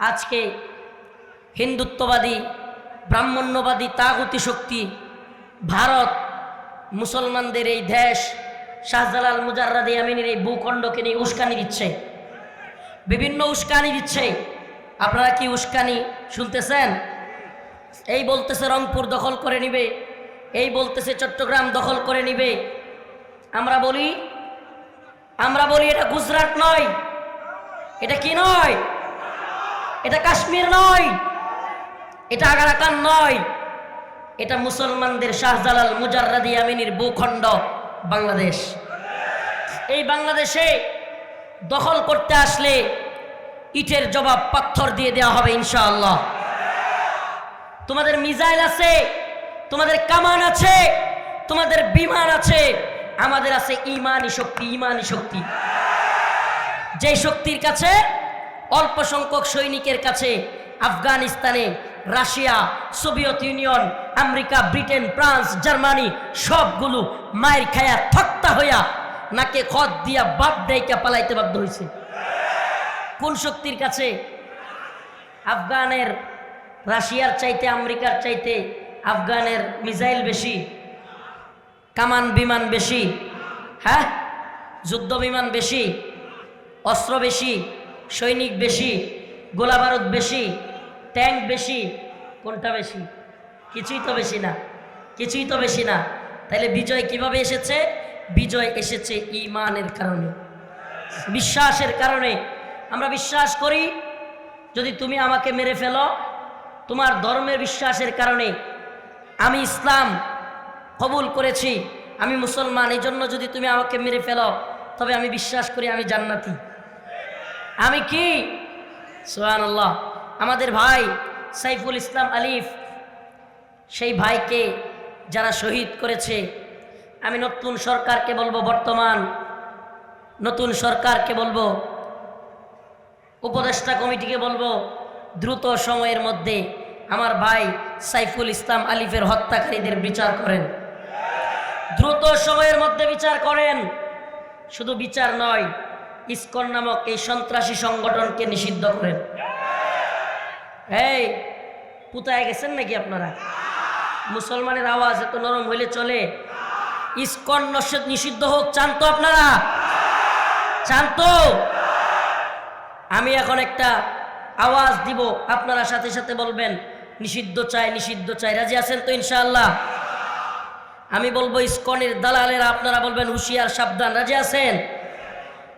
আজকে হিন্দুত্ববাদী, ব্রাহ্মণ্যবাদী তাগতি শক্তি ভারত, মুসলমানদের এই দেশ, শাহজালাল মুজাররাদি আমিনের এই ভূখণ্ডকে নিয়ে উস্কানি দিচ্ছে। বিভিন্ন উস্কানি দিচ্ছে। আপনারা কি উস্কানি শুনতেছেন? এই বলতেছে রংপুর দখল করে নিবে, এই বলতেছে চট্টগ্রাম দখল করে নিবে। আমরা বলি আমরা বলি এটা গুজরাট নয়, এটা কি নয়? এটা কাশ্মীর নয়, এটা আগারাকান নয়, এটা মুসলমানদের শাহজালাল মুজাররাদি আমিনীর ভূখণ্ড বাংলাদেশ। এই বাংলাদেশে দখল করতে আসলে ইটের জবাব পাথর দিয়ে দেওয়া হবে ইনশাআল্লাহ। তোমাদের মিজাইল আছে, তোমাদের কামান আছে, তোমাদের বিমান আছে, আমাদের আছে ইমানি শক্তি ইমানি শক্তি। যে শক্তির কাছে অল্প সংখ্যক সৈনিকের কাছে আফগানিস্তানে, Russia, Soviet Union, America, Britain, France, Germany সবগুলো মায়ের খায়া থক্তা হইয়া নাকে খত দিয়া বাপ ডাইকা পালাইতে বাধ্য হয়েছে কোন শক্তির কাছে? আফগানের, রাশিয়ার চাইতে, আমেরিকার চাইতে আফগানের মিসাইল বেশি, কামান বিমান বেশি হ্যাঁ? যুদ্ধ বিমান বেশি, অস্ত্র বেশি সৈনিক বেশি গোলাবারুদ বেশি, ট্যাঙ্ক বেশি, কোনটা বেশি? কিছুই তো বেশি না, কিছুই তো বেশি না। তাহলে বিজয় কীভাবে এসেছে? বিজয় এসেছে ইমানের কারণে, বিশ্বাসের কারণে। আমরা বিশ্বাস করি, যদি তুমি আমাকে মেরে ফেলো, তোমার ধর্মের বিশ্বাসের কারণে। আমি ইসলাম কবুল করেছি, আমি মুসলমান এই জন্য যদি তুমি আমাকে মেরে ফেলো, তবে আমি বিশ্বাস করি আমি জান্নাতি। আমি কি? সোহান আমাদের ভাই সাইফুল ইসলাম আলিফ, সেই ভাইকে যারা শহীদ করেছে, আমি নতুন সরকারকে বলব বর্তমান, নতুন সরকারকে বলব, উপদেষ্টা কমিটিকে বলব, দ্রুত সময়ের মধ্যে আমার ভাই সাইফুল ইসলাম আলিফের হত্যাকারীদের বিচার করেন। দ্রুত সময়ের মধ্যে বিচার করেন। শুধু বিচার নয় ইসকন নামক এই সন্ত্রাসী সংগঠনকে নিষিদ্ধ করেন। এই, পুতায় গেছেন নাকি আপনারা? মুসলমানের আওয়াজ এত নরম হইলে চলে। ইস্কন নিষিদ্ধ হোক, চান তো আপনারা? চান তো? আমি এখন একটা আওয়াজ দিব, আপনারা সাথে সাথে বলবেন, নিষিদ্ধ চাই নিষিদ্ধ চাই, রাজি আছেন তো ইনশাআল্লাহ? আমি বলব ইস্কনের দালালেরা, আপনারা বলবেন হুশিয়ার, সাবধান, রাজি আছেন?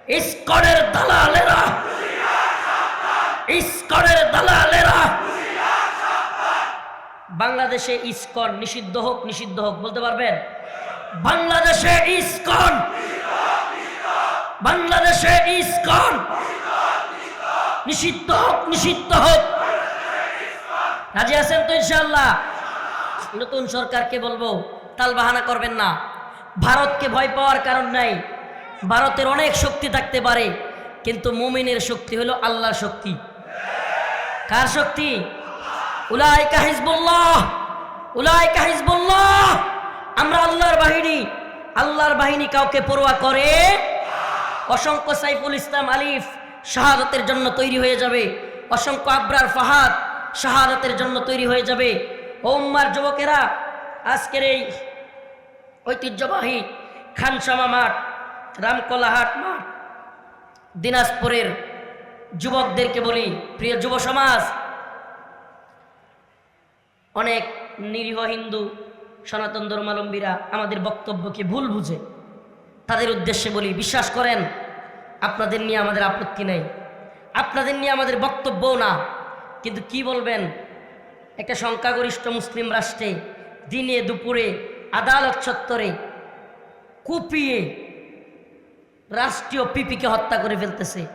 ইসকনের দালালেরা ইসকনের দালালেরা। বাংলাদেশে ইসকন নিষিদ্ধ হোক নিষিদ্ধ হোক, বলতে পারবেন? বাংলাদেশে ইস্কন। বাংলাদেশে ইস্কন। নিষিদ্ধ হোক নিষিদ্ধ হোক। রাজি আছেন তো ইনশাল্লাহ নতুন সরকারকে বলব, তাল বাহানা করবেন না। ভারতকে ভয় পাওয়ার কারণ নাই। ভারতের অনেক শক্তি থাকতে পারে, কিন্তু মুমিনের শক্তি হলো আল্লাহর শক্তি। কার শক্তি? উলাইকা হিজবুল্লাহ উলাইকা হিজবুল্লাহ। আমরা আল্লাহর বাহিনী আল্লাহর বাহিনী কাউকে পড়ুয়া করে, অসংখ্য সাইফুল ইসলাম আলিফ শাহাদতের জন্য তৈরি হয়ে যাবে, অসংখ্য আবরার ফাহাদ শাহাদতের জন্য তৈরি হয়ে যাবে। ও উম্মার যুবকেরা, আজকের এই ঐতিহ্যবাহী খানসামা মাঠ রামকলাহাট মাঠ দিনাজপুরের যুবকদেরকে বলি, প্রিয় যুব সমাজ, অনেক নিরীহ হিন্দু সনাতন ধর্মালম্বীরা আমাদের বক্তব্যকে ভুল বুঝে। তাদের উদ্দেশ্যে বলি, বিশ্বাস করেন, আপনাদের নিয়ে আমাদের আপত্তি নেই। আপনাদের নিয়ে আমাদের বক্তব্যও না। কিন্তু কি বলবেন, একটা সংখ্যাগরিষ্ঠ মুসলিম রাষ্ট্রে দিনে দুপুরে আদালত চত্বরে কুপিয়ে রাষ্ট্রীয় পিপিকে হত্যা করে ফেলতেছে।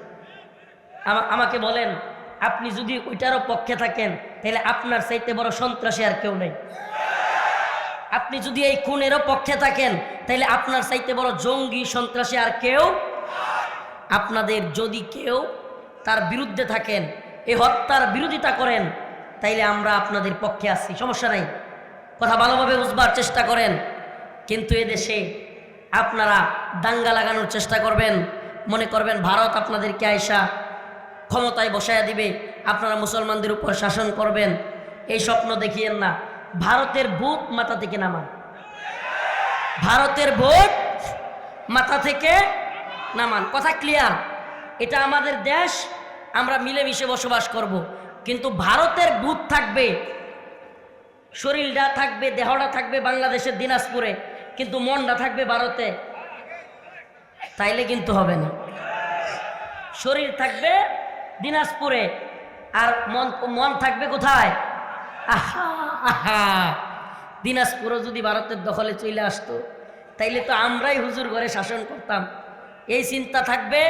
আমা- আমাকে বলেন, আপনি যদি ওইটারও পক্ষে থাকেন, তাহলে আপনার চাইতে বড় সন্ত্রাসী আর কেউ নেই। আপনি যদি এই খুনেরও পক্ষে থাকেন, তাহলে আপনার চাইতে বড় জঙ্গি, সন্ত্রাসী আর কেউ আপনাদের যদি কেউ তার বিরুদ্ধে থাকেন, এই হত্যার বিরোধিতা করেন, তাইলে আমরা আপনাদের পক্ষে আছি। সমস্যা নাই। কথা ভালোভাবে বুঝবার চেষ্টা করেন। কিন্তু এদেশে আপনারা দাঙ্গা লাগানোর চেষ্টা করবেন। মনে করবেন ভারত আপনাদেরকে আয়সা ক্ষমতায় বসায়া দিবে। আপনারা মুসলমানদের উপর শাসন করবেন। এই স্বপ্ন দেখিয়েন না। ভারতের বুক মাথা থেকে নামান। ভারতের ভোট মাথা থেকে নামান। কথা ক্লিয়ার এটা আমাদের দেশ, আমরা মিলেমিশে বসবাস করব। কিন্তু ভারতের ভূত থাকবে, শরীরটা থাকবে, দেহটা থাকবে বাংলাদেশের দিনাজপুরে। কিন্তু মনটা থাকবে ভারতে। তাইলে কিন্তু হবে না। শরীর থাকবে দিনাজপুরে, আর মন মন থাকবে কোথায়? আহা আহা। দিনাজপুরও যদি ভারতের দখলে চলে আসতো, তাইলে তো আমরাই হুজুর ঘরে শাসন করতাম। এই চিন্তা থাকবে,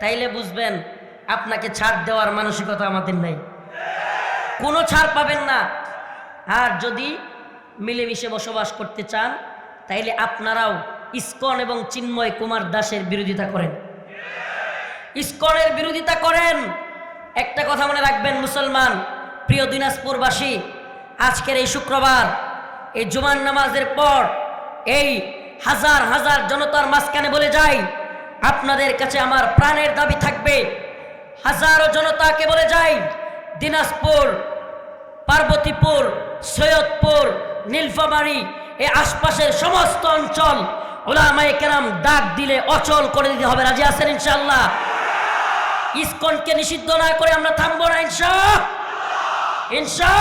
তাইলে বুঝবেন, আপনাকে ছাড় দেওয়ার মানসিকতা আমাদের নাই। কোনো ছাড় পাবেন না। আর যদি মিলেমিশে বসবাস করতে চান তাইলে আপনারাও ইস্কন এবং চিন্ময় কুমার দাসের বিরোধিতা করেন। ইস্কনের বিরোধিতা করেন। একটা কথা মনে রাখবেন মুসলমান, প্রিয় দিনাজপুরবাসী, আজকের এই শুক্রবার, এই জুমান নামাজের পর এই হাজার হাজার জনতার মাঝখানে বলে যাই, আপনাদের কাছে আমার প্রাণের দাবি থাকবে। হাজারো জনতাকে বলে যাই, দিনাজপুর, পার্বতীপুর, সৈয়দপুর, নীলফামারী এই আশপাশের সমস্ত অঞ্চল ওলামায়ে কেরাম ডাক দিলে অচল করে দিতে হবে। রাজি আছেন ইনশাল্লাহ ইসকনকে নিষিদ্ধ না করে আমরা থামবো না ইনশা ইনশা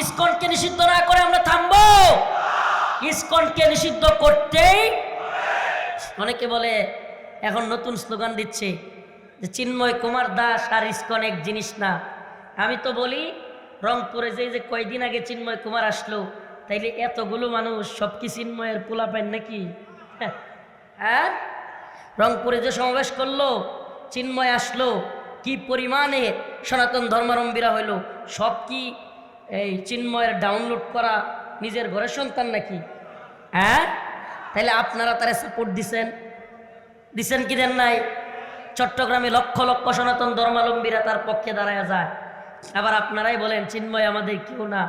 ইসকনকে নিষিদ্ধ না করে আমরা থামবো। ইসকনকে নিষিদ্ধ করতেই অনেকে বলে, এখন নতুন স্লোগান দিচ্ছে যে চিন্ময় কুমার দাস আর ইসকন এক জিনিস না। আমি তো বলি, রংপুরে যে যে কয়দিন আগে চিন্ময় কুমার আসলো তাইলে এতগুলো মানুষ সব কি চিন্ময়ের পোলা পান নাকি? হ্যাঁ? রংপুরে যে সমাবেশ করল, চিন্ময় আসলো, কি পরিমাণে সনাতন ধর্মাবলম্বীরা হইল, সব কি এই চিন্ময়ের ডাউনলোড করা নিজের ঘরের সন্তান নাকি? হ্যাঁ? তাহলে আপনারা তারা সাপোর্ট দিছেন। দিছেন কি দেন নাই? চট্টগ্রামে লক্ষ লক্ষ সনাতন ধর্মাবলম্বীরা তার পক্ষে দাঁড়ায় যায়। আবার আপনারাই বলেন, চিন্ময় আমাদের কেউ না।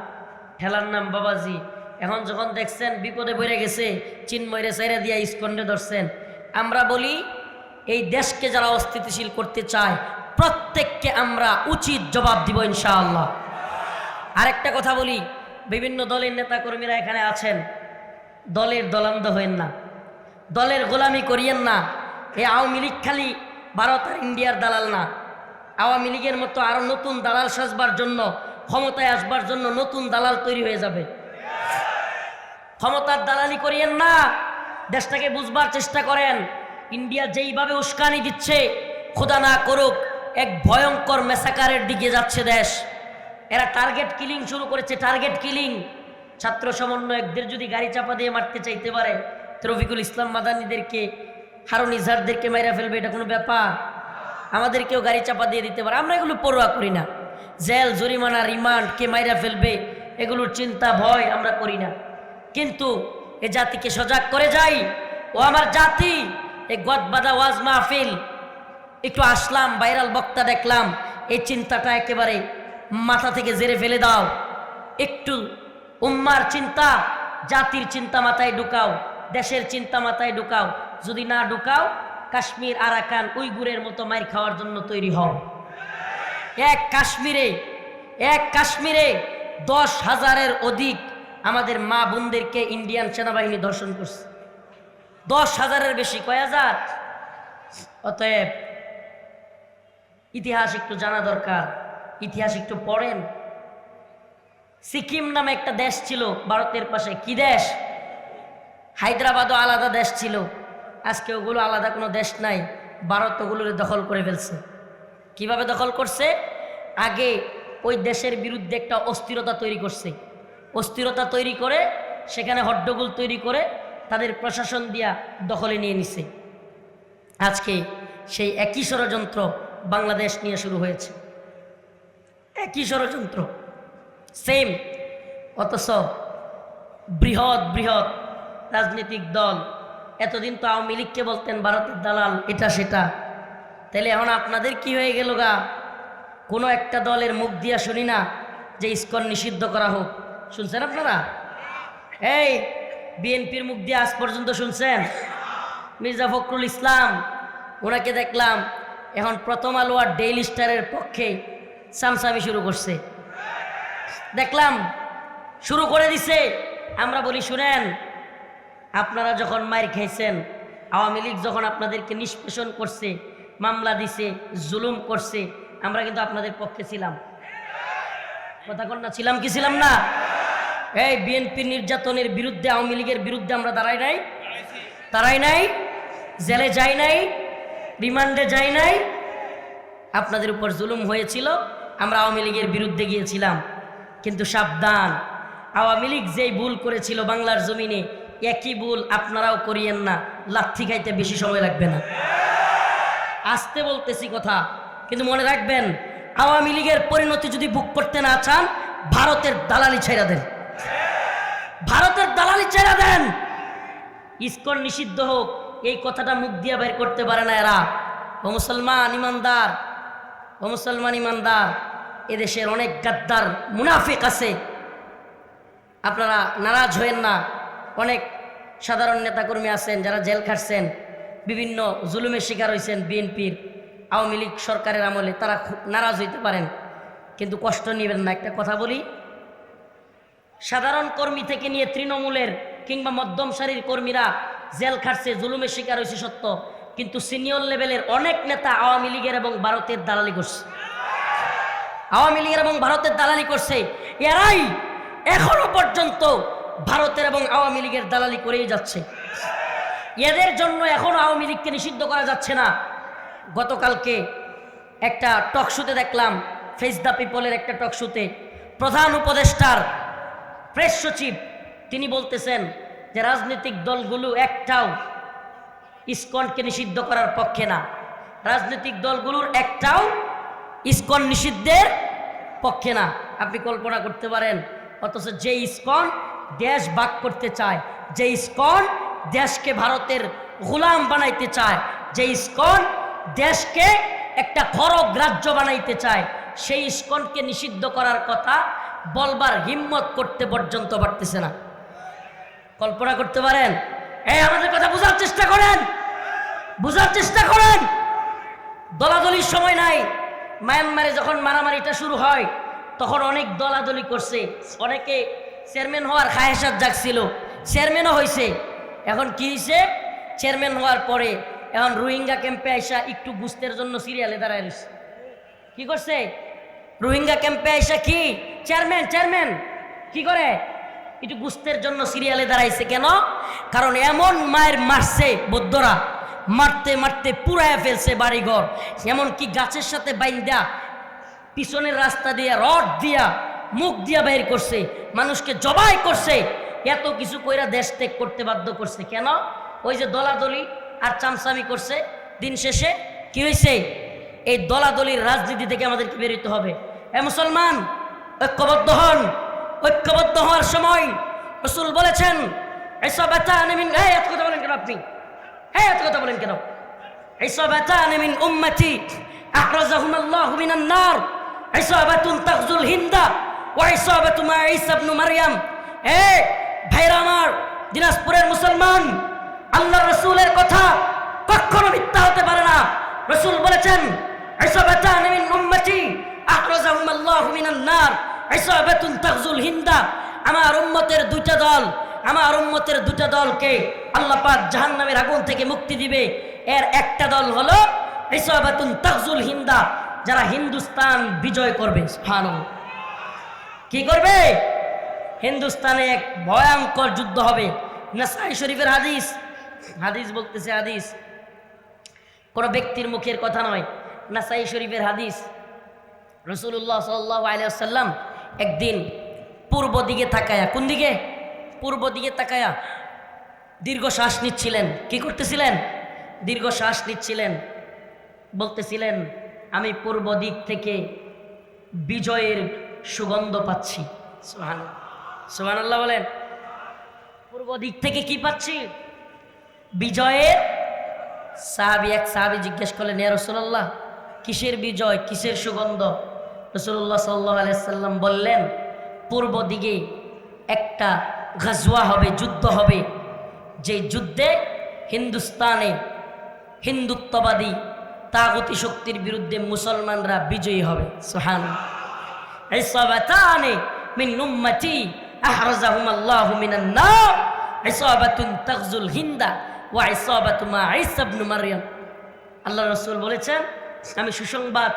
ঠেলার নাম বাবাজি। এখন যখন দেখছেন বিপদে পড়ে গেছে চিন্ময়রে ছেড়ে দিয়া ইস্কন্ডে ধরছেন। আমরা বলি, এই দেশকে যারা অস্থিতিশীল করতে চায়, প্রত্যেককে আমরা উচিত জবাব দিব ইনশাআল্লাহ। আরেকটা কথা বলি, বিভিন্ন দলের নেতাকর্মীরা এখানে আছেন। দলের দলান্ধ হইন না। দলের গোলামি করিয়েন না। এই আওয়ামী লীগ খালি ভারত আর ইন্ডিয়ার দালাল না। আওয়ামী লীগের মতো আরও নতুন দালাল সাজবার জন্য ক্ষমতায় আসবার জন্য নতুন দালাল তৈরি হয়ে যাবে। ক্ষমতার দালালি করিয়েন না, দেশটাকে বুঝবার চেষ্টা করেন। ইন্ডিয়া যেইভাবে উস্কানি দিচ্ছে, খোদা না করুক, এক ভয়ঙ্কর মেসাকারের দিকে যাচ্ছে দেশ। এরা টার্গেট কিলিং শুরু করেছে টার্গেট কিলিং ছাত্র সমন্বয়কদের যদি গাড়ি চাপা দিয়ে মারতে চাইতে পারে রফিকুল ইসলাম মাদানিদেরকে, হারুন ইজহারদেরকে মাইরা ফেলবে, এটা কোনো ব্যাপার? আমাদেরকেও গাড়ি চাপা দিয়ে দিতে পারে, আমরা এগুলো পড়ুয়া করি না। জেল, জরিমানা, রিমান্ড, কে মাইরা ফেলবে, এগুলোর চিন্তা, ভয় আমরা করি না। কিন্তু এ জাতিকে সজাগ করে যাই। ও আমার জাতি এই গদবাদা, ওয়াজ মাহফিল। একটু আসলাম, ভাইরাল বক্তা দেখলাম, এই চিন্তাটা একেবারে মাথা থেকে জেরে ফেলে দাও। একটু উম্মার চিন্তা, জাতির চিন্তা মাথায় ঢুকাও, দেশের চিন্তা মাথায় ঢুকাও। যদি না ঢুকাও, কাশ্মীর, আরাকান, উইগুরের মতো মাইর খাওয়ার জন্য তৈরি হও। এক কাশ্মীরে এক কাশ্মীরে দশ হাজারের অধিক আমাদের মা বোনদেরকে ইন্ডিয়ান সেনাবাহিনী দর্শন করছে। দশ হাজারের বেশি, কয় হাজার? অতএব ইতিহাস একটু জানা দরকার, ইতিহাস একটু পড়েন। সিকিম নামে একটা দেশ ছিল, ভারতের পাশে কি দেশ? হায়দ্রাবাদও আলাদা দেশ ছিল। আজকে ওগুলো আলাদা কোনো দেশ নাই, ভারত ওগুলোর দখল করে ফেলছে। কীভাবে দখল করছে? আগে ওই দেশের বিরুদ্ধে একটা অস্থিরতা তৈরি করছে। অস্থিরতা তৈরি করে, সেখানে হড্ডগোল তৈরি করে তাদের প্রশাসন দিয়া দখলে নিয়ে নিছে। আজকে সেই একই ষড়যন্ত্র বাংলাদেশ নিয়ে শুরু হয়েছে। একই ষড়যন্ত্র। সেম অথচ বৃহৎ বৃহৎ রাজনৈতিক দল। এতদিন তো আওয়ামী লীগকে বলতেন, ভারতের দালাল, এটা সেটা। তাহলে এখন আপনাদের কি হয়ে গেল গা? কোনো একটা দলের মুখ দিয়া শুনি না যে ইস্কন নিষিদ্ধ করা হোক। শুনছেন আপনারা? এই, বিএনপির মুখ দিয়ে আজ পর্যন্ত শুনছেন? মির্জা ফখরুল ইসলাম, ওনাকে দেখলাম এখন প্রথম আলো আর ডেইলি স্টারের পক্ষে সামসামি শুরু করছে। দেখলাম, শুরু করে দিছে। আমরা বলি, শুনেন, আপনারা যখন মায়ের খেয়েছেন আওয়ামী লীগ যখন আপনাদেরকে নিষ্পেষণ করছে মামলা দিছে, জুলুম করছে, আমরা কিন্তু আপনাদের পক্ষে ছিলাম। কথা কন না, ছিলাম কি ছিলাম না? এই বিএনপি নির্যাতনের বিরুদ্ধে, আওয়ামী লীগের বিরুদ্ধে আমরা দাঁড়াই নাই? দাঁড়াই নাই? জেলে যাই নাই? রিমান্ডে যাই নাই? আপনাদের উপর জুলুম হয়েছিল, আমরা আওয়ামী লীগের বিরুদ্ধে গিয়েছিলাম। কিন্তু সাবধান, আওয়ামী লীগ যেই ভুল করেছিল বাংলার জমিনে, একই ভুল আপনারাও করিয়েন না। লাথি খাইতে বেশি সময় লাগবে না। আসতে বলতেছি কথা, কিন্তু মনে রাখবেন, আওয়ামী লীগের পরিণতি যদি বুক করতে না চান, ভারতের দালালি ছেড়া দেন। ভারতের দালালি ছেড়া দেন। ইস্কন নিষিদ্ধ হোক, এই কথাটা মুখ দিয়ে বের করতে পারে না এরা। ও মুসলমান ইমানদার, ও মুসলমান ইমানদার, এদেশের অনেক গাদ্দার মুনাফিক আছে। আপনারা নারাজ হয়েন না, অনেক সাধারণ নেতাকর্মী আছেন, যারা জেল খাটছেন। বিভিন্ন জুলুমের শিকার হয়েছেন বিএনপির আওয়ামী লীগ সরকারের আমলে, তারা নারাজ হইতে পারেন। কিন্তু কষ্ট নেবেন না, একটা কথা বলি। সাধারণ কর্মী থেকে নিয়ে তৃণমূলের কিংবা মধ্যম সারির কর্মীরা জেল খাটছে, জুলুমের শিকার হয়েছে সত্য। কিন্তু সিনিয়র লেভেলের অনেক নেতা আওয়ামী লীগের এবং ভারতের দালালি করছে। আওয়ামী লীগের এবং ভারতের দালালি করছে। এরাই এখনও পর্যন্ত ভারতের এবং আওয়ামী লীগের দালালি করেই যাচ্ছে। এদের জন্য এখনও আওয়ামী লীগকে নিষিদ্ধ করা যাচ্ছে না। গতকালকে একটা টক শুতে দেখলাম ফেস দ্য পিপলের একটা টক শুতে প্রধান উপদেষ্টার প্রেস সচিব, তিনি বলতেছেন যে রাজনৈতিক দলগুলো একটাও ইস্কনকে নিষিদ্ধ করার পক্ষে না। রাজনৈতিক দলগুলোর একটাও ইস্কন নিষিদ্ধের পক্ষে না। আপনি কল্পনা করতে পারেন, অথচ যে ইস্কন দেশ ভাগ করতে চায় যে ইসকন দেশকে ভারতের গোলাম বানাইতে চায়। যে ইসকন দেশকে একটা খরগ রাজ্য বানাইতে চায়, সেই ইসকনকে নিষিদ্ধ করার কথা বলবার হিম্মত করতে পর্যন্ত পারতেছে না। কল্পনা করতে পারেন? এই, আমাদের কথা বোঝার চেষ্টা করেন। বোঝার চেষ্টা করেন। দলাদলির সময় নাই। মায়ানমারে যখন মারামারিটা শুরু হয়, তখন অনেক দলাদলি করছে। অনেকে চেয়ারম্যান হওয়ার খায়েসাত জাগছিল। চেয়ারম্যানও হয়েছে এখন কি হয়েছে চেয়ারম্যান হওয়ার পরে এখন রোহিঙ্গা ক্যাম্পে আইসা একটু গুস্তের জন্য সিরিয়ালে দাঁড়ায় রয়েছে কি করছে? রোহিঙ্গা ক্যাম্পে আইসা কি? চেয়ারম্যান চেয়ারম্যান কি করে? একটু গুস্তের জন্য সিরিয়ালে দাঁড়াইছে কেন? কারণ এমন মায়ের মারছে বৌদ্ধরা, মারতে মারতে পুরায় ফেলছে বাড়িঘর। এমনকি গাছের সাথে বাইন্দা পিছনের রাস্তা দিয়া রড দিয়া মুখ দিয়া বাইর করছে, মানুষকে জবাই করছে এত কিছু কইরা দেশ ত্যাগ করতে বাধ্য করছে। কেন? ওই যে দলাদলি আর চামচামি করছে দিন শেষে। কি হয়েছে এই দলাদলির রাজনীতি থেকে আমাদেরকে বেরোতে হবে। এ মুসলমান, ঐক্যবদ্ধ হন। ঐক্যবদ্ধ হওয়ার সময় রসুল বলেছেন, এসব ব্যথা আনেমিন হ্যাঁ এত কথা বলেন কেন আপনি? হ্যাঁ এত কথা বলেন কেন? এসব ব্যথা আনেমিন উম্মাতি আখরাজাহুম আল্লাহ মিনান নার। এসব তাকজুল হিন্দা। ওয়াইসব তোমার ইসাবনু মারিয়াম। হ্যাঁ ভাইরা আমার, দিনাজপুরের মুসলমান আল্লাহ রসুলের কথা কখনো মিথ্যা হতে পারে না। রসুল বলেছেন আমার উম্মতের দুটা দল, আমার উম্মতের দুটা দলকে আল্লাহ পাক জাহান্নামের আগুন থেকে মুক্তি দিবে। এর একটা দল হলো ইসাবাতুন তাকজুল হিন্দা, যারা হিন্দুস্তান বিজয় করবে। স্থান কি করবে? হিন্দুস্তানে এক ভয়ঙ্কর যুদ্ধ হবে। নাসাই শরীফের হাদিস। হাদিস বলতেছে হাদিস। কোনো ব্যক্তির মুখের কথা নয়। নাসাই শরীফের হাদিস। রসুল্লাহ সাল্লাহ আলিয়াল্লাম একদিন পূর্ব দিকে তাকায়া, কোন দিকে? পূর্ব দিকে তাকায়া দীর্ঘ শ্বাস নিচ্ছিলেন। কি করতেছিলেন? দীর্ঘ শ্বাস নিচ্ছিলেন। বলতেছিলেন, আমি পূর্ব দিক থেকে বিজয়ের সুগন্ধ পাচ্ছি। সোহান সোহান আল্লাহ বলেন। পূর্ব দিক থেকে কি পাচ্ছি? বিজয়ের সাহাবি, এক সাহাবি জিজ্ঞেস করলেন, ইয়া রসুল্লাহ কিসের বিজয়, কিসের সুগন্ধ? রসুল্লাহ সাল্লাহ আলাইসাল্লাম বললেন, পূর্ব দিকে একটা গাজওয়া হবে, যুদ্ধ হবে। যে যুদ্ধে হিন্দুস্তানে হিন্দুত্ববাদী তাগতি শক্তির বিরুদ্ধে মুসলমানরা বিজয়ী হবে। সোহান ইসাবাতানে মিন উম্মতি আল্লাহু মিনান হিন্দা আল্লাহ বলেছেন, আমি সুসংবাদ,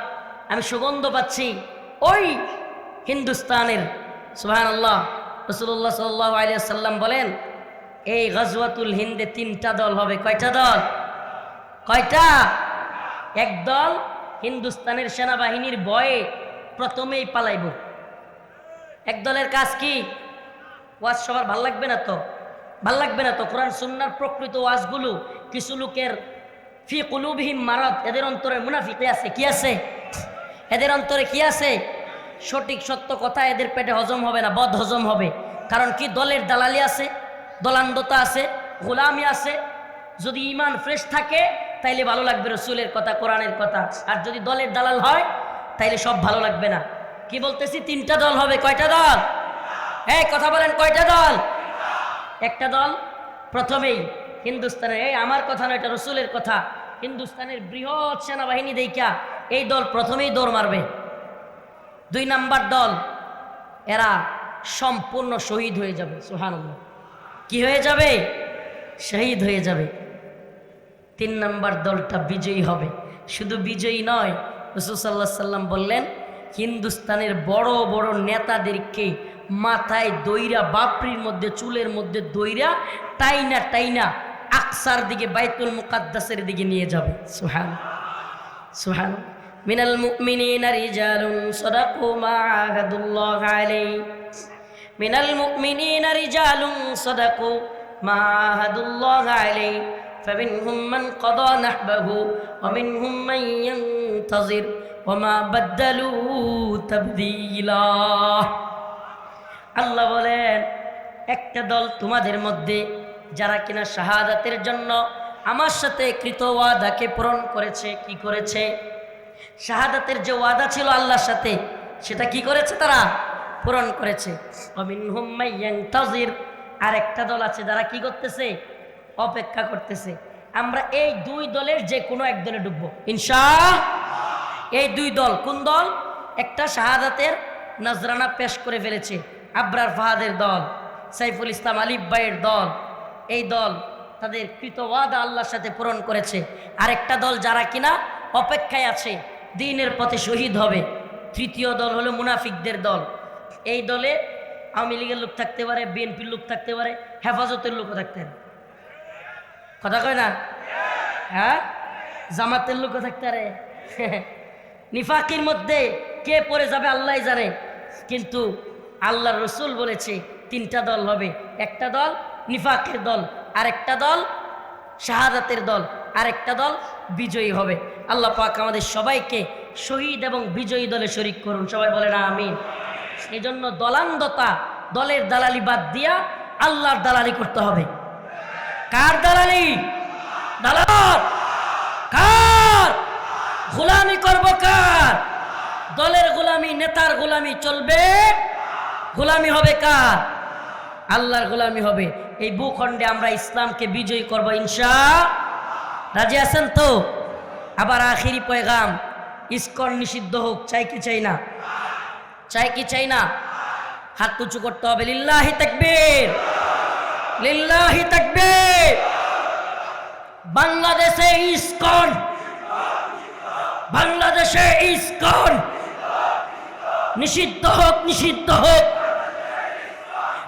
আমি সুগন্ধ পাচ্ছি ওই হিন্দুস্তানের। সুবহানাল্লাহ, রাসূলুল্লাহ সাল্লাল্লাহু সাল্লাম বলেন, এই গজওয়াতুল হিন্দে তিনটা দল হবে। কয়টা দল? কয়টা? একদল হিন্দুস্তানের সেনাবাহিনীর ভয়ে প্রথমেই পালাইব। এক দলের কাজ কি? ওয়াজ সবার ভালো লাগবে না তো? ভালো লাগবে না তো? কোরআন, সুন্নার প্রকৃত ওয়াজগুলো কিছু লোকের ফি কুলুবহিম মারাত এদের অন্তরে মুনাফিকে আছে, কি আছে? এদের অন্তরে কি আছে? সঠিক, সত্য কথা এদের পেটে হজম হবে না, বদ হজম হবে। কারণ কি? দলের দালালি আছে, দলান্দতা আছে, গোলামি আছে। যদি ইমান ফ্রেশ থাকে, তাইলে ভালো লাগবে রসুলের কথা, কোরআনের কথা। আর যদি দলের দালাল হয়, তাইলে সব ভালো লাগবে না। কি বলতেছি? তিনটা দল হবে, কয়টা দল? এই কথা বলেন, কয়টা দল? একটা দল প্রথমেই হিন্দুস্তানের। এই আমার কথা নয়, এটা রসুলের কথা। হিন্দুস্তানের বৃহৎ সেনাবাহিনী দেখা এই দল প্রথমেই দৌড় মারবে। দুই নাম্বার দল, এরা সম্পূর্ণ শহীদ হয়ে যাবে সোহান কি হয়ে যাবে? শহীদ হয়ে যাবে। তিন নাম্বার দলটা বিজয়ী হবে। শুধু বিজয়ী নয়, রসুল সাল্লাহ সাল্লাম বললেন, হিন্দুস্তানের বড় বড় নেতাদেরকে মাথায় দইরা বাপরির মধ্যে চুলের মধ্যে দইরা টাইনা টাইনা আকসার দিকে বাইতুল মুকাদ্দাসের দিকে নিয়ে যাবে সুহান সুহান মিনাল মুমিনিনা রিজালুন সাদাকু মা আহাদুল্লাহ আলাইহি মিনাল মুমিনিনা রিজালুন সাদাকু মা আহাদুল্লাহ আলাইহি فمنهم من قضى نحبه ومنهم من ينتظر وما بدلوا تبديلا আল্লাহ বলেন, একটা দল তোমাদের মধ্যে যারা কিনা শাহাদাতের জন্য আমার সাথে কৃত ওয়াদাকে পূরণ করেছে, কি করেছে? শাহাদাতের যে ওয়াদা ছিল আল্লাহর সাথে, সেটা কি করেছে তারা? পূরণ করেছে। মাইয়ান্তাজির আর একটা দল আছে, যারা কি করতেছে? অপেক্ষা করতেছে। আমরা এই দুই দলের যে কোনো এক দলে ডুববো। ইনশা এই দুই দল, কোন দল? একটা শাহাদাতের নজরানা পেশ করে ফেলেছে। আবরার ফাহাদের দল, সাইফুল ইসলাম আলিফ ভাইয়ের দল, এই দল তাদের কৃত ওয়াদা আল্লাহর সাথে পূরণ করেছে। আরেকটা দল যারা কিনা অপেক্ষায় আছে, দিনের পথে শহীদ হবে। তৃতীয় দল হলো মুনাফিকদের দল। এই দলে আওয়ামী লীগের লোক থাকতে পারে, বিএনপির লোক থাকতে পারে, হেফাজতের লোকও থাকতে পারে। কথা কয় না? হ্যাঁ? জামাতের লোকও থাকতে পারে। নিফাকির মধ্যে কে পড়ে যাবে আল্লাহ জানে। কিন্তু আল্লাহ রসুল বলেছে, তিনটা দল হবে। একটা দল নিফাকের দল, আরেকটা দল শাহাদাতের দল, আরেকটা দল বিজয়ী হবে। আল্লাহ পাক আমাদের সবাইকে শহীদ এবং বিজয়ী দলে শরিক করুন। সবাই বলে না আমিন। এই জন্য দলান্দতা দলের দালালি বাদ দিয়া আল্লাহর দালালি করতে হবে। কার দালালি? দালাল। কার? গোলামি করব কার? দলের গোলামি, নেতার গোলামি চলবে গোলামি হবে কার? আল্লাহর গোলামি হবে। এই ভূখণ্ডে আমরা ইসলামকে বিজয়ী করব ইনশা রাজি আছেন তো? আবার আখিরি পয়গাম। ইস্কন নিষিদ্ধ হোক, চাই কি চাই না? চাই কি চাই না? হাত উঁচু করতে হবে। লিল্লাহি তাকবীর। লিল্লাহি তাকবীর। বাংলাদেশে ইস্কন। বাংলাদেশে ইস্কন। নিষিদ্ধ হোক নিষিদ্ধ হোক।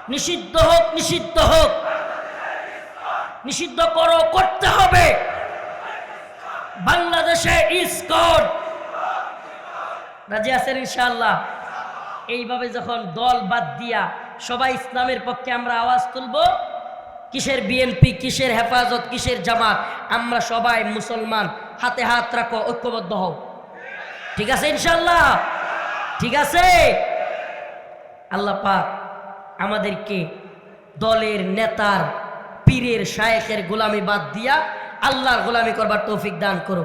নিষিদ্ধ হোক নিষিদ্ধ হোক। নিষিদ্ধ করো, করতে হবে। বাংলাদেশে রাজি আছেন ইনশাআল্লাহ? এইভাবে যখন দল বাদ দিয়া সবাই ইসলামের পক্ষে আমরা আওয়াজ তুলব, কিসের বিএনপি কিসের হেফাজত, কিসের জামাত, আমরা সবাই মুসলমান, হাতে হাত রাখো, ঐক্যবদ্ধ হও। ঠিক আছে ইনশাল্লাহ ঠিক আছে? আল্লাহ পাক আমাদেরকে দলের নেতার, পীরের শায়েখের গোলামি বাদ দিয়া আল্লাহর গোলামি করবার তৌফিক দান করো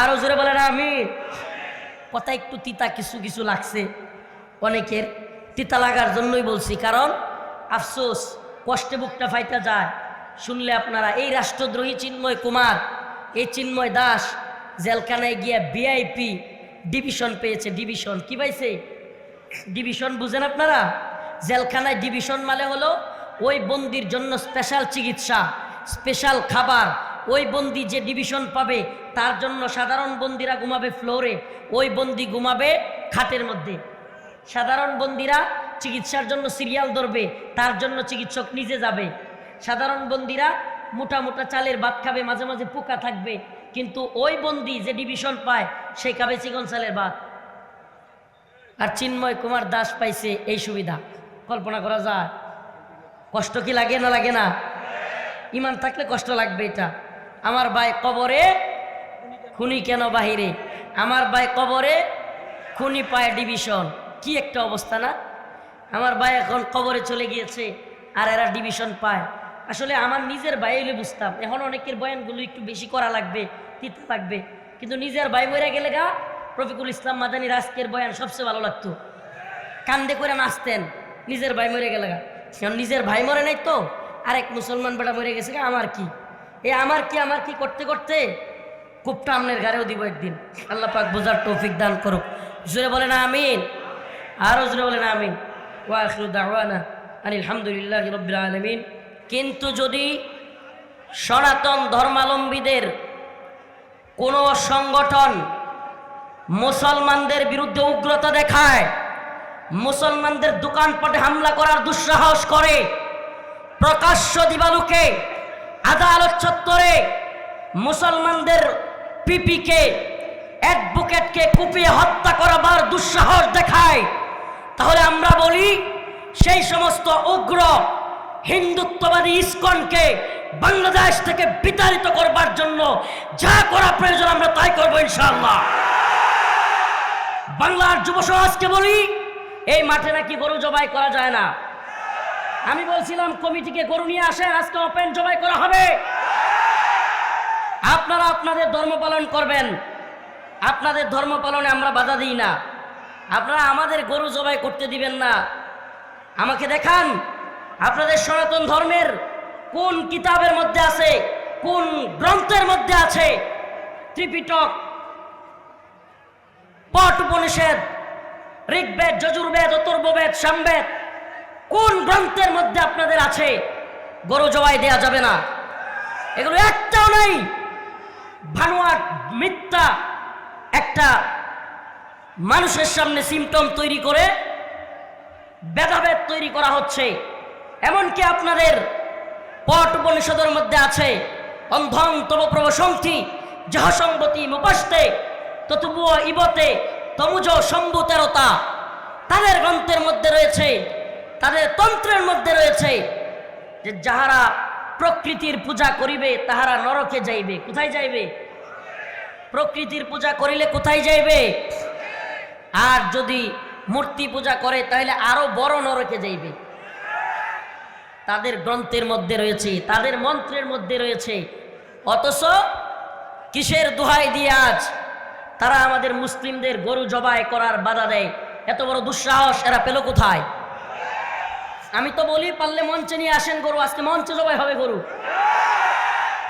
আরও জোরে বলেন আমি কথা একটু তিতা, কিছু কিছু লাগছে। অনেকের তিতা লাগার জন্যই বলছি, কারণ আফসোস, কষ্টে বুকটা ফাইটা যায়। শুনলে আপনারা, এই রাষ্ট্রদ্রোহী চিন্ময় কুমার, এই চিন্ময় দাস, জেলখানায় গিয়া ভিআইপি ডিভিশন পেয়েছে, ডিভিশন। কি পাইছে? ডিভিশন বুঝেন আপনারা? জেলখানায় ডিভিশন মানে হলো, ওই বন্দির জন্য স্পেশাল চিকিৎসা স্পেশাল খাবার। ওই বন্দি যে ডিভিশন পাবে, তার জন্য সাধারণ বন্দিরা ঘুমাবে ফ্লোরে ওই বন্দি ঘুমাবে খাটের মধ্যে। সাধারণ বন্দিরা চিকিৎসার জন্য সিরিয়াল ধরবে, তার জন্য চিকিৎসক নিজে যাবে। সাধারণ বন্দিরা মোটা মোটা চালের ভাত খাবে, মাঝে মাঝে পোকা থাকবে, কিন্তু ওই বন্দি যে ডিভিশন পায় সে খাবে চিকন চালের ভাত। আর চিন্ময় কুমার দাস পাইছে এই সুবিধা। কল্পনা করা যায়। কষ্ট কি লাগে না লাগে না? ইমান থাকলে কষ্ট লাগবে এটা। আমার ভাই কবরে খুনি কেন বাহিরে? আমার ভাই কবরে খুনি পায় ডিভিশন। কি একটা অবস্থা না? আমার ভাই এখন কবরে চলে গিয়েছে, আর এরা ডিভিশন পায়। আসলে আমার নিজের ভাই হইলে বুঝতাম। এখন অনেকের বয়ানগুলো একটু বেশি করা লাগবে, তিতা লাগবে। কিন্তু নিজের ভাই মরে গেলে গা, রফিকুল ইসলাম মাদানির আজকের বয়ান সবচেয়ে ভালো লাগতো। কান্দে করে নাচতেন। নিজের ভাই মরে গেলে নিজের ভাই মরে নাই তো, আরেক মুসলমান বেটা মরে গেছে আমার কি? এ আমার কি আমার কি করতে করতে? কূপটা আমনের ঘরেও দিব একদিন। আল্লাহ পাক বোঝার তৌফিক দান করুক। জোরে বলে না আমিন। আরও জোরে বলে না আমিন ওয়াখিরু দাওয়ানা আলহামদুলিল্লাহ রবিল আলমিন। কিন্তু যদি সনাতন ধর্মাবলম্বীদের কোনো সংগঠন মুসলমানদের বিরুদ্ধে উগ্রতা দেখায় মুসলমানদের দোকানপাটে হামলা করার দুঃসাহস করে। প্রকাশ্য দিবালুকে, আদালত চত্বরে মুসলমানদের পিপিকে, অ্যাডভোকেটকে কুপিয়ে হত্যা করাবার দুঃসাহস দেখায়। তাহলে আমরা বলি, সেই সমস্ত উগ্র হিন্দুত্ববাদী ইস্কনকে বাংলাদেশ থেকে বিতাড়িত করবার জন্য যা করা প্রয়োজন আমরা তাই করব ইনশাল্লাহ বাংলার যুব সমাজকে বলি এই মাঠে নাকি গরু জবাই করা যায় না? আমি বলছিলাম, কমিটিকে গরু নিয়ে আসেন, আজকে ওপেন জবাই করা হবে। আপনারা আপনাদের ধর্ম পালন করবেন। আপনাদের ধর্ম পালনে আমরা বাধা দিই না। আপনারা আমাদের গরু জবাই করতে দিবেন না। আমাকে দেখান, আপনাদের সনাতন ধর্মের কোন কিতাবের মধ্যে আছে, কোন গ্রন্থের মধ্যে আছে, ত্রিপিটক, পট উপনিষেদ ঋগ্বেদ, যজুর্বেদ, অতর্ববেদ, সামবেদ, কোন গ্রন্থের মধ্যে আপনাদের আছে গরু জবাই দেয়া যাবে না? এগুলো একটাও নাই। ভানুয়াট মিথ্যা একটা মানুষের সামনে সিমটম তৈরি করে ভেদাভেদ তৈরি করা হচ্ছে। এমনকি আপনাদের পট উপনিষদের মধ্যে আছে, অন্ধং তব প্রবসন্থি যাহসম্বতী মুপাস্তে ততুবুয় ইবতে তমুজ সম্ভুতেরতা তাদের গ্রন্থের মধ্যে রয়েছে, তাদের তন্ত্রের মধ্যে রয়েছে যে যাহারা প্রকৃতির পূজা করিবে, তাহারা নরকে যাইবে। কোথায় যাইবে? প্রকৃতির পূজা করিলে কোথায় যাইবে? আর যদি মূর্তি পূজা করে, তাহলে আরও বড় নরকে যাইবে। তাদের গ্রন্থের মধ্যে রয়েছে, তাদের মন্ত্রের মধ্যে রয়েছে, অথচ কিসের দোহাই দিয়ে আজ তারা আমাদের মুসলিমদের গরু জবাই করার বাধা দেয়। এত বড় দুঃসাহস, এরা পেল কোথায়? আমি তো বলি, পারলে মঞ্চে নিয়ে আসেন গরু, আজকে মঞ্চে জবাই হবে গরু।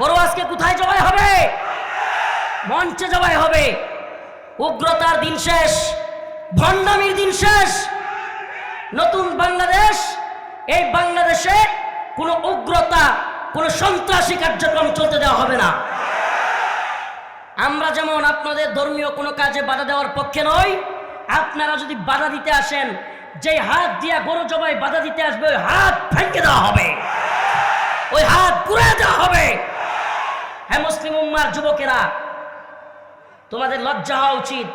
গরু আজকে কোথায় জবাই হবে? মঞ্চে জবাই হবে। উগ্রতার দিন শেষ, ভণ্ডামির দিন শেষ। নতুন বাংলাদেশ, এই বাংলাদেশে কোনো উগ্রতা, কোনো সন্ত্রাসী কার্যক্রম চলতে দেওয়া হবে না। আমরা যেমন আপনাদের ধর্মীয় কোনো কাজে বাধা দেওয়ার পক্ষে নই, আপনারা যদি বাধা দিতে আসেন যে হাত দিয়া গরু জবাই বাধা দিতে আসবে, ওই হাত ভেঙে দেওয়া হবে। ওই হাত পুড়ে দেওয়া হবে। হ্যাঁ মুসলিম উম্মার যুবকেরা, তোমাদের লজ্জা হওয়া উচিত।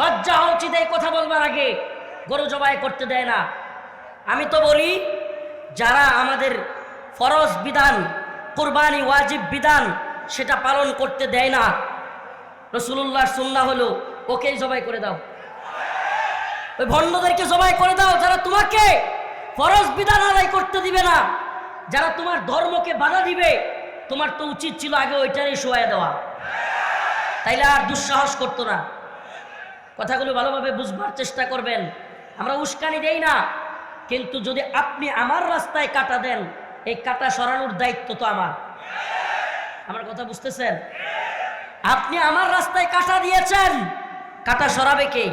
লজ্জা হওয়া উচিত এই কথা বলবার আগে, গরু জবাই করতে দেয় না। আমি তো বলি, যারা আমাদের ফরজ বিধান, কোরবানি ওয়াজিব বিধান সেটা পালন করতে দেয় না। রসুল্লাহ সুন্না হলো, ওকেই জবাই করে দাও। ওই ভণ্ডদেরকে জবাই করে দাও, যারা তোমাকে ফরজ বিধান আদায় করতে দিবে না। যারা তোমার ধর্মকে বাধা দিবে, তোমার তো উচিত ছিল আগে ওইটারই শোয়া দেওয়া। তাইলে আর দুঃসাহস করতো না। কথাগুলো ভালোভাবে বুঝবার চেষ্টা করবেন। আমরা উস্কানি দেই না, কিন্তু যদি আপনি আমার রাস্তায় কাটা দেন, এই কাটা সরানোর দায়িত্ব তো আমার। আমার কথা বুঝতেছেন? আপনি আমার রাস্তায় কাটা দিয়েছেন। কাটা সরাবে কে?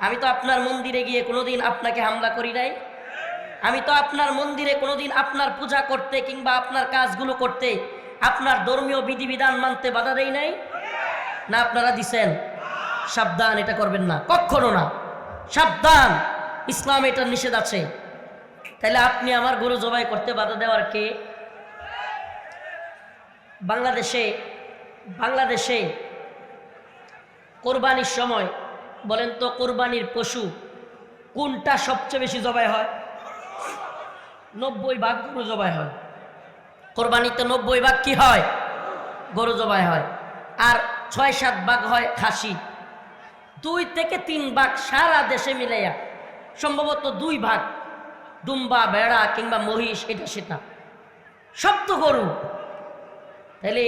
আমি তো আপনার মন্দিরে গিয়ে কোনোদিন আপনাকে হামলা করি নাই। আমি তো আপনার মন্দিরে কোনোদিন আপনার পূজা করতে কিংবা আপনার কাজগুলো করতে আপনার ধর্মীয় বিধিবিধান মানতে বাধা দেই নাই। না, আপনারা দিছেন। সাবধান, এটা করবেন না। কখনো না। সাবধান। ইসলাম এটার নিষেধ আছে। তাহলে আপনি আমার গরু জবাই করতে বাধা দেওয়ার কে? বাংলাদেশে বাংলাদেশে কোরবানির সময় বলেন তো কোরবানির পশু কোনটা সবচেয়ে বেশি জবাই হয়? নব্বই ভাগ গরু জবাই হয়। কোরবানিতে নব্বই ভাগ কি হয়? গরু জবাই হয়। আর ছয় সাত ভাগ হয় খাসি। দুই থেকে তিন ভাগ সারা দেশে মিলাইয়া, সম্ভবত দুই ভাগ ডুম্বা বেড়া কিংবা মহিষ, এটা সেটা। সব তো গরু। তাহলে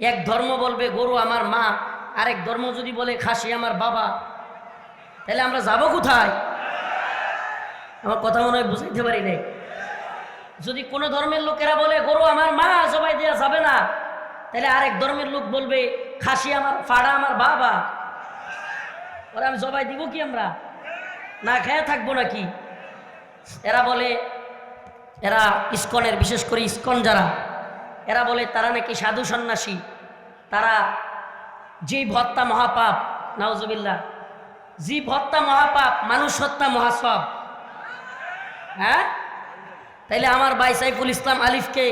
এক ধর্ম বলবে, গরু আমার মা। আরেক ধর্ম যদি বলে, খাসি আমার বাবা। তাহলে আমরা যাব কোথায়? আমার কথা মনে হয় বুঝাইতে পারি নাই। যদি কোনো ধর্মের লোকেরা বলে, গরু আমার মা, জবাই দেওয়া যাবে না। তাহলে আরেক ধর্মের লোক বলবে, খাসি আমার, ফাড়া আমার বাবা। ওরা আমি জবাই দিব কি আমরা? না খেয়ে থাকব নাকি? এরা বলে, এরা ইস্কনের, বিশেষ করে ইস্কন যারা এরা বলে, তারা নাকি সাধু সন্ন্যাসী। তারা জীব হত্যা মহাপাপ, নাউজুবিল্লাহ জীব হত্যা মহাপাপ, মানুষ হত্যা মহাসব। হ্যাঁ? তাইলে আমার ভাই সাইফুল ইসলাম আলিফকে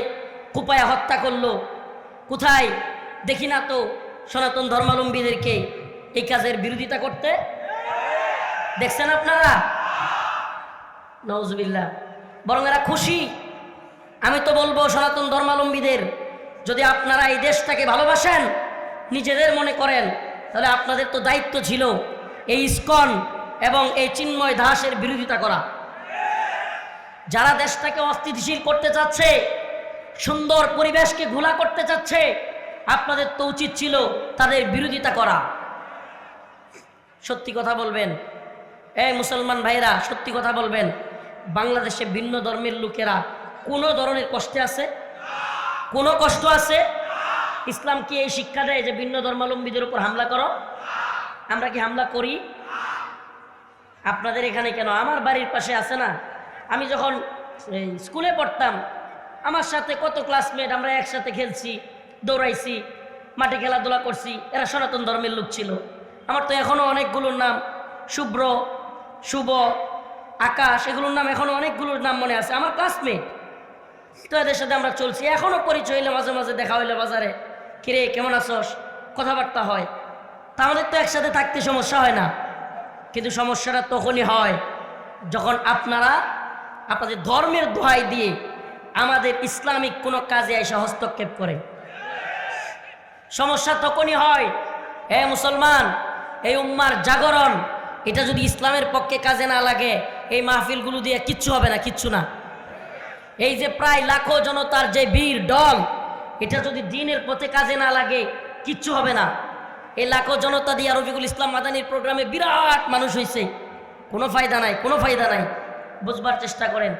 কুপায়া হত্যা করল। কোথায়? দেখি না তো সনাতন ধর্মাবলম্বীদেরকে এই কাজের বিরোধিতা করতে। দেখছেন আপনারা? নজবিল্লা বরং এরা খুশি। আমি তো বলব সনাতন ধর্মাবলম্বীদের যদি আপনারা এই দেশটাকে ভালোবাসেন, নিজেদের মনে করেন, তাহলে আপনাদের তো দায়িত্ব ছিল এই ইস্কন এবং এই চিন্ময় দাসের বিরোধিতা করা। যারা দেশটাকে অস্থিতিশীল করতে চাচ্ছে, সুন্দর পরিবেশকে ঘোলা করতে চাচ্ছে, আপনাদের তো উচিত ছিল তাদের বিরোধিতা করা। সত্যি কথা বলবেন? এই মুসলমান ভাইরা, সত্যি কথা বলবেন? বাংলাদেশে ভিন্ন ধর্মের লোকেরা কোনো ধরনের কষ্টে আছে? কোনো কষ্ট আছে? ইসলাম কি এই শিক্ষা দেয় যে ভিন্ন ধর্মাবলম্বীদের উপর হামলা করো? আমরা কি হামলা করি? আপনাদের এখানে কেন? আমার বাড়ির পাশে আছে না? আমি যখন স্কুলে পড়তাম, আমার সাথে কত ক্লাসমেট আমরা একসাথে খেলছি, দৌড়াইছি, মাঠে খেলাধুলা করছি, এরা সনাতন ধর্মের লোক ছিল। আমার তো এখনও অনেকগুলোর নাম, শুভ্র, শুভ, আকাশ, এগুলোর নাম এখনও অনেকগুলোর নাম মনে আছে। আমার ক্লাসমেট তো এদের সাথে আমরা চলছি। এখনও পরিচয় হইলে মাঝে মাঝে দেখা হইলে বাজারে। কিরে, কেমন আছস? কথাবার্তা হয়। তা আমাদের তো একসাথে থাকতে সমস্যা হয় না। কিন্তু সমস্যাটা তখনই হয় যখন আপনারা আপনাদের ধর্মের দোহাই দিয়ে আমাদের ইসলামিক কোনো কাজে এসে হস্তক্ষেপ করে। সমস্যা তখনই হয়, হে মুসলমান এই উম্মার জাগরণ, এটা যদি ইসলামের পক্ষে কাজে না লাগে, এই মাহফিলগুলো দিয়ে কিচ্ছু হবে না, কিচ্ছু না। এই যে প্রায় লাখো জনতার যে বীর দল, এটা যদি দিনের পথে কাজে না লাগে, কিচ্ছু হবে না। এই লাখো জনতা দিয়ে রফিকুল ইসলাম মাদানির প্রোগ্রামে বিরাট মানুষ হয়েছে কোনো ফায়দা নাই, কোনো ফায়দা নাই। বুঝবার চেষ্টা করেন।